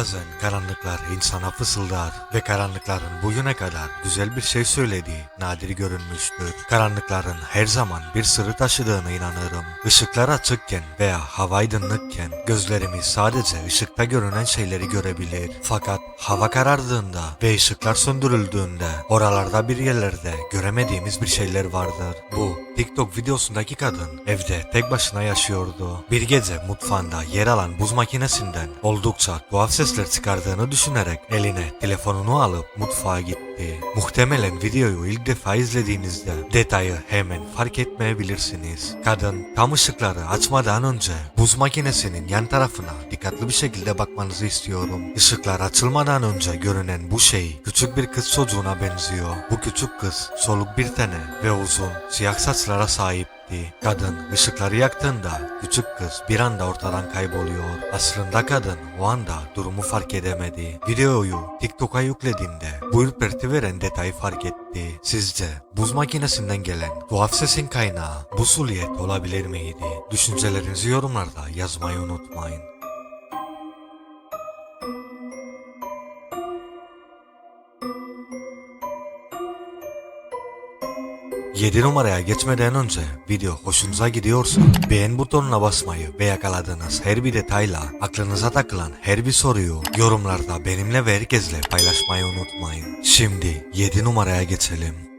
Bazen karanlıklar insana fısıldar ve karanlıkların bugüne kadar güzel bir şey söylediği nadir görünmüştür. Karanlıkların her zaman bir sırrı taşıdığına inanırım. Işıklar açıkken veya hava aydınlıkken gözlerimiz sadece ışıkta görünen şeyleri görebilir. Fakat hava karardığında ve ışıklar söndürüldüğünde oralarda bir yerlerde göremediğimiz bir şeyler vardır. Bu TikTok videosundaki kadın evde tek başına yaşıyordu. Bir gece mutfağında yer alan buz makinesinden oldukça tuhaf sesler çıkardığını düşünerek eline telefonunu alıp mutfağa gitti. Muhtemelen videoyu ilk defa izlediğinizde detayı hemen fark etmeyebilirsiniz. Kadın tam ışıkları açmadan önce buz makinesinin yan tarafına dikkatli bir şekilde bakmanızı istiyorum. Işıklar açılmadan önce görünen bu şey küçük bir kız çocuğuna benziyor. Bu küçük kız soluk bir tane ve uzun siyah saçlara sahipti. Kadın ışıkları yaktığında küçük kız bir anda ortadan kayboluyor. Aslında kadın o anda durumu fark edemedi. Videoyu TikTok'a yüklediğinde bu ürperti veren detayı fark etti. Sizce buz makinesinden gelen tuhaf sesin kaynağı bu suliyet olabilir miydi? Düşüncelerinizi yorumlarda yazmayı unutmayın. 7 numaraya geçmeden önce video hoşunuza gidiyorsa beğen butonuna basmayı ve yakaladığınız her bir detayla aklınıza takılan her bir soruyu yorumlarda benimle ve herkesle paylaşmayı unutmayın. Şimdi 7 numaraya geçelim.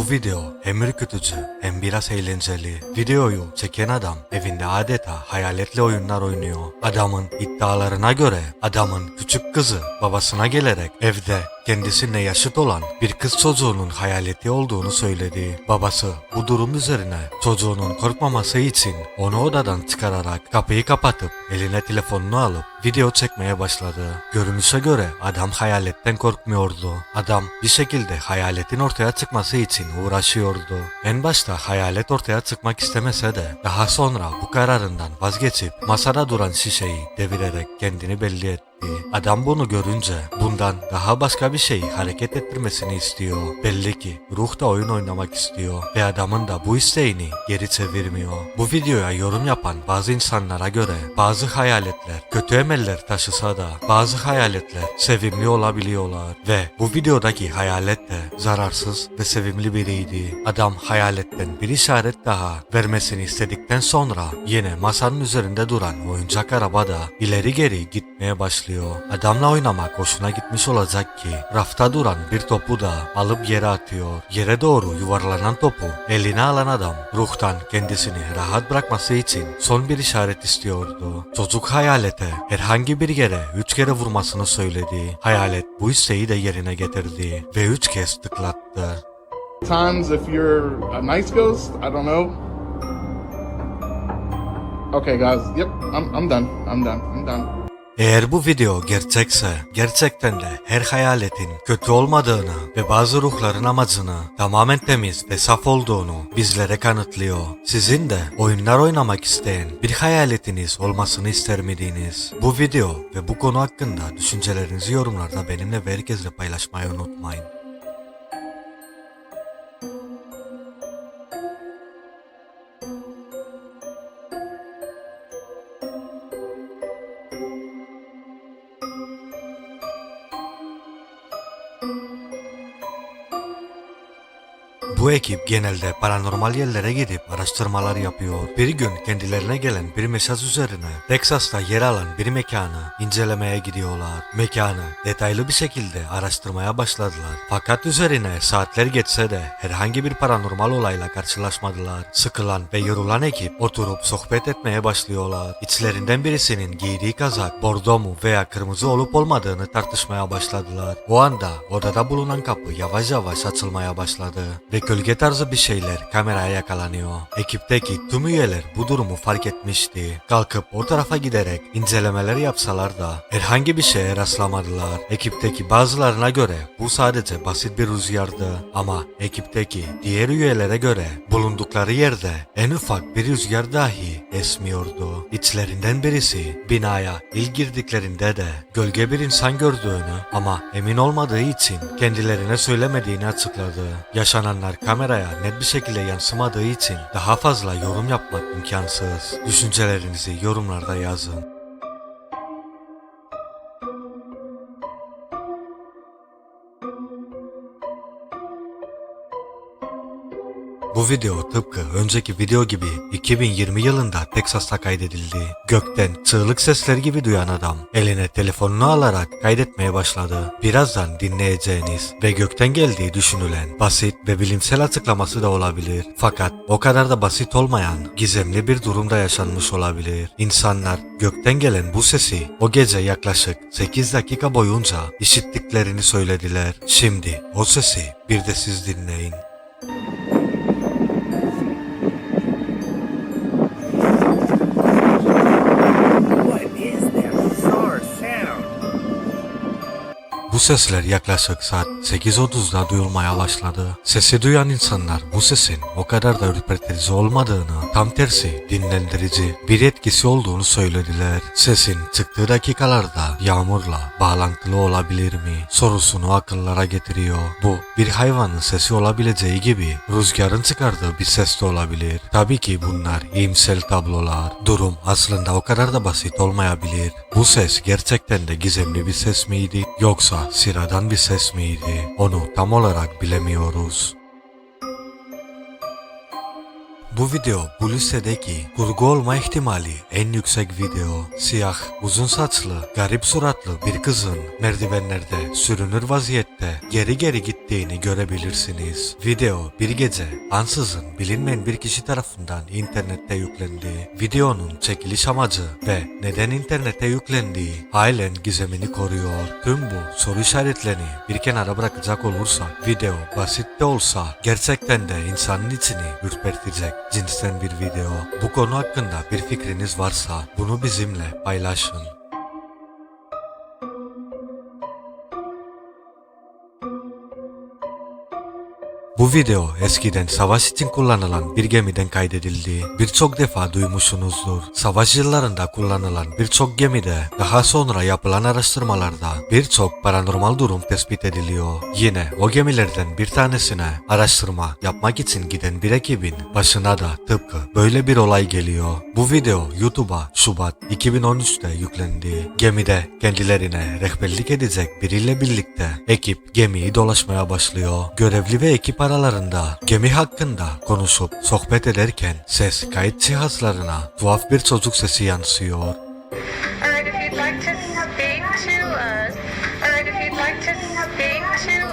Bu video hem ürkütücü hem biraz eğlenceli. Videoyu çeken adam evinde adeta hayaletle oyunlar oynuyor. Adamın iddialarına göre adamın küçük kızı babasına gelerek evde kendisine yaşıt olan bir kız çocuğunun hayaleti olduğunu söyledi. Babası bu durum üzerine çocuğunun korkmaması için onu odadan çıkararak kapıyı kapatıp eline telefonunu alıp video çekmeye başladı. Görünüşe göre adam hayaletten korkmuyordu. Adam bir şekilde hayaletin ortaya çıkması için uğraşıyordu. En başta hayalet ortaya çıkmak istemese de daha sonra bu kararından vazgeçip masada duran şişeyi devirerek kendini belli etti. Adam bunu görünce bundan daha başka bir şey hareket ettirmesini istiyor. Belli ki ruh da oyun oynamak istiyor ve adamın da bu isteğini geri çevirmiyor. Bu videoya yorum yapan bazı insanlara göre bazı hayaletler kötü emeller taşısa da bazı hayaletler sevimli olabiliyorlar ve bu videodaki hayalet de zararsız ve sevimli biriydi. Adam hayaletten bir işaret daha vermesini istedikten sonra yine masanın üzerinde duran oyuncak arabada ileri geri gitmeye başlıyor. Adamla oynamak hoşuna gitmiş olacak ki rafta duran bir topu da alıp yere atıyor. Yere doğru yuvarlanan topu eline alan adam ruhtan kendisini rahat bırakması için son bir işaret istiyordu. Çocuk hayalete herhangi bir yere üç kere vurmasını söyledi. Hayalet bu isteği de yerine getirdi ve üç kez tıklattı. Times if you're a nice ghost, I don't know. Okay, guys. Yep, I'm, I'm done. I'm done. I'm done. Eğer bu video gerçekse gerçekten de her hayaletin kötü olmadığını ve bazı ruhların amacını tamamen temiz ve saf olduğunu bizlere kanıtlıyor. Sizin de oyunlar oynamak isteyen bir hayaletiniz olmasını ister miydiniz? Bu video ve bu konu hakkında düşüncelerinizi yorumlarda benimle ve herkesle paylaşmayı unutmayın. Bu ekip genelde paranormal yerlere gidip araştırmalar yapıyor. Bir gün kendilerine gelen bir mesaj üzerine Texas'ta yer alan bir mekanı incelemeye gidiyorlar. Mekanı detaylı bir şekilde araştırmaya başladılar. Fakat üzerine saatler geçse de herhangi bir paranormal olayla karşılaşmadılar. Sıkılan ve yorulan ekip oturup sohbet etmeye başlıyorlar. İçlerinden birisinin giydiği kazak bordo mu veya kırmızı olup olmadığını tartışmaya başladılar. O anda odada bulunan kapı yavaş yavaş açılmaya başladı ve gölge tarzı bir şeyler kameraya yakalanıyor. Ekipteki tüm üyeler bu durumu fark etmişti. Kalkıp o tarafa giderek incelemeler yapsalar da herhangi bir şeye rastlamadılar. Ekipteki bazılarına göre bu sadece basit bir rüzgardı ama ekipteki diğer üyelere göre bulundukları yerde en ufak bir rüzgar dahi esmiyordu. İçlerinden birisi binaya ilk girdiklerinde de gölge bir insan gördüğünü ama emin olmadığı için kendilerine söylemediğini açıkladı. Yaşananlar kameraya net bir şekilde yansımadığı için daha fazla yorum yapmak imkansız. Düşüncelerinizi yorumlarda yazın. Bu video tıpkı önceki video gibi 2020 yılında Teksas'ta kaydedildi. Gökten çığlık sesleri gibi duyan adam eline telefonunu alarak kaydetmeye başladı. Birazdan dinleyeceğiniz ve gökten geldiği düşünülen basit ve bilimsel açıklaması da olabilir. Fakat o kadar da basit olmayan gizemli bir durumda yaşanmış olabilir. İnsanlar gökten gelen bu sesi o gece yaklaşık 8 dakika boyunca işittiklerini söylediler. Şimdi o sesi bir de siz dinleyin. Bu sesler yaklaşık saat 8.30'da duyulmaya başladı. Sesi duyan insanlar bu sesin o kadar da ürpertici olmadığını, tam tersi dinlendirici bir etkisi olduğunu söylediler. Sesin çıktığı dakikalarda yağmurla bağlantılı olabilir mi sorusunu akıllara getiriyor. Bu bir hayvanın sesi olabileceği gibi rüzgarın çıkardığı bir ses de olabilir. Tabii ki bunlar iyimsel tablolar. Durum aslında o kadar da basit olmayabilir. Bu ses gerçekten de gizemli bir ses miydi yoksa sıradan bir ses miydi? Onu tam olarak bilemiyoruz. Bu video bu listedeki kurgu olma ihtimali en yüksek video. Siyah, uzun saçlı, garip suratlı bir kızın merdivenlerde sürünür vaziyette geri geri gittiğini görebilirsiniz. Video bir gece ansızın bilinmeyen bir kişi tarafından internette yüklendi. Videonun çekiliş amacı ve neden internete yüklendiği halen gizemini koruyor. Tüm bu soru işaretlerini bir kenara bırakacak olursak video basit de olsa gerçekten de insanın içini ürpertecek cinsten bir video. Bu konu hakkında bir fikriniz varsa bunu bizimle paylaşın. Bu video eskiden savaş için kullanılan bir gemiden kaydedildi. Birçok defa duymuşsunuzdur. Savaş yıllarında kullanılan birçok gemide daha sonra yapılan araştırmalarda birçok paranormal durum tespit ediliyor. Yine o gemilerden bir tanesine araştırma yapmak için giden bir ekibin başına da tıpkı böyle bir olay geliyor. Bu video YouTube'a Şubat 2013'te yüklendi. Gemide kendilerine rehberlik edecek biriyle birlikte ekip gemiyi dolaşmaya başlıyor. Görevli ve ekip aralarında gemi hakkında konuşup sohbet ederken ses kayıt cihazlarına tuhaf bir çocuk sesi yansıyor.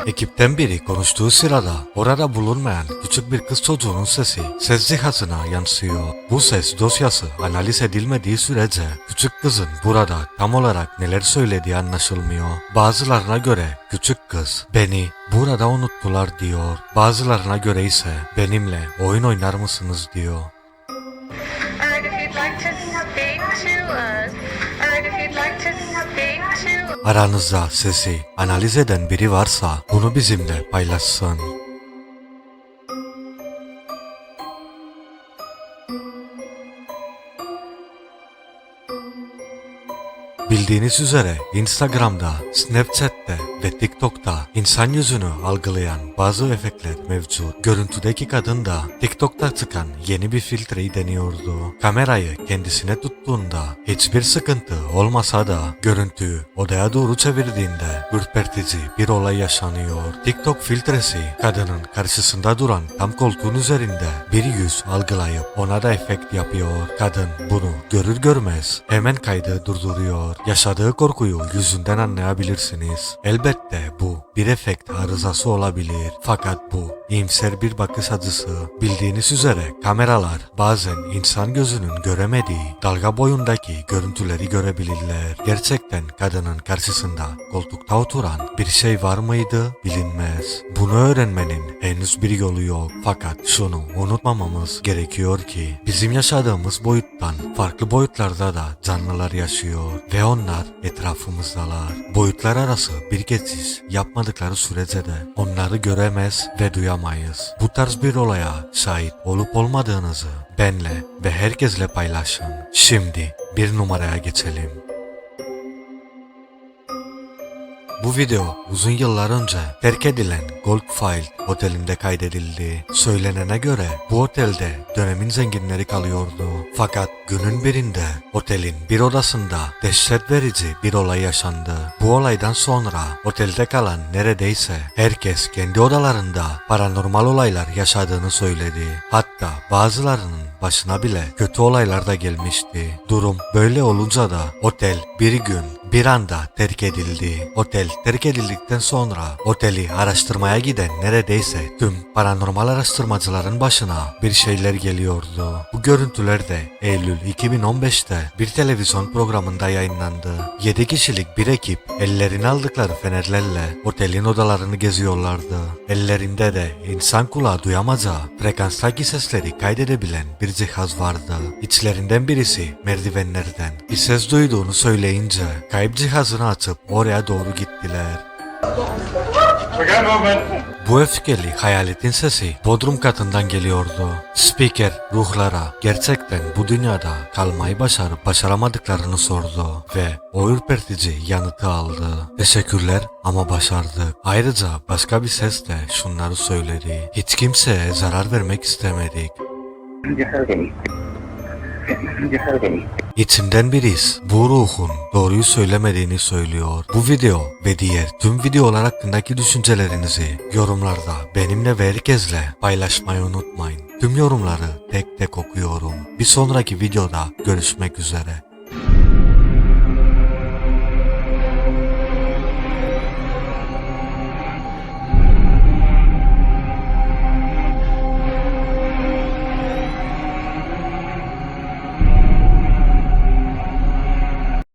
Ekipten biri konuştuğu sırada orada bulunmayan küçük bir kız çocuğunun sesi ses cihazına yansıyor. Bu ses dosyası analiz edilmediği sürece küçük kızın burada tam olarak neler söylediği anlaşılmıyor. Bazılarına göre küçük kız beni burada unuttular diyor. Bazılarına göre ise benimle oyun oynar mısınız diyor. Aranızda sesi analiz eden biri varsa bunu bizimle paylaşsın. Bildiğiniz üzere Instagram'da, Snapchat'te ve TikTok'ta insan yüzünü algılayan bazı efektler mevcut. Görüntüdeki kadın da TikTok'ta çıkan yeni bir filtreyi deniyordu. Kamerayı kendisine tuttuğunda hiçbir sıkıntı olmasa da görüntüyü odaya doğru çevirdiğinde ürpertici bir olay yaşanıyor. TikTok filtresi kadının karşısında duran tam koltuğun üzerinde bir yüz algılayıp ona da efekt yapıyor. Kadın bunu görür görmez hemen kaydı durduruyor. Yaşadığı korkuyu yüzünden anlayabilirsiniz. Elbette bu bir efekt arızası olabilir. Fakat bu iyimser bir bakış açısı. Bildiğiniz üzere kameralar bazen insan gözünün göremediği dalga boyundaki görüntüleri görebilirler. Gerçekten kadının karşısında koltukta oturan bir şey var mıydı bilinmez. Bunu öğrenmenin henüz bir yolu yok. Fakat şunu unutmamamız gerekiyor ki bizim yaşadığımız boyuttan farklı boyutlarda da canlılar yaşıyor ve onlar etrafımızdalar. Boyutlar arası bir geçiş yapmadıkları sürece de onları göremez ve duyamayız. Bu tarz bir olaya şahit olup olmadığınızı benle ve herkesle paylaşın. Şimdi bir numaraya geçelim. Bu video uzun yıllar önce terk edilen Goldfield otelinde kaydedildi. Söylenene göre bu otelde dönemin zenginleri kalıyordu. Fakat günün birinde otelin bir odasında dehşet verici bir olay yaşandı. Bu olaydan sonra otelde kalan neredeyse herkes kendi odalarında paranormal olaylar yaşadığını söyledi. Hatta bazılarının başına bile kötü olaylar da gelmişti. Durum böyle olunca da otel bir gün bir anda terk edildi. Otel terk edildikten sonra oteli araştırmaya giden neredeyse tüm paranormal araştırmacıların başına bir şeyler geliyordu. Bu görüntüler de Eylül 2015'te bir televizyon programında yayınlandı. 7 kişilik bir ekip ellerine aldıkları fenerlerle otelin odalarını geziyorlardı. Ellerinde de insan kulağı duyamayacağı frekanstaki sesleri kaydedebilen bir cihaz vardı. İçlerinden birisi merdivenlerden bir ses duyduğunu söyleyince kayıp cihazını açıp oraya doğru gittiler. Bu öfkeli hayaletin sesi bodrum katından geliyordu. Spiker ruhlara gerçekten bu dünyada kalmayı başarıp başaramadıklarını sordu ve o ürpertici yanıtı aldı. Teşekkürler ama başardık. Ayrıca başka bir ses de şunları söyledi. Hiç kimseye zarar vermek istemedik. You heard any? You heard any? İçimden bir his bu ruhun doğruyu söylemediğini söylüyor. Bu video ve diğer tüm videolar hakkındaki düşüncelerinizi yorumlarda benimle ve herkesle paylaşmayı unutmayın. Tüm yorumları tek tek okuyorum. Bir sonraki videoda görüşmek üzere.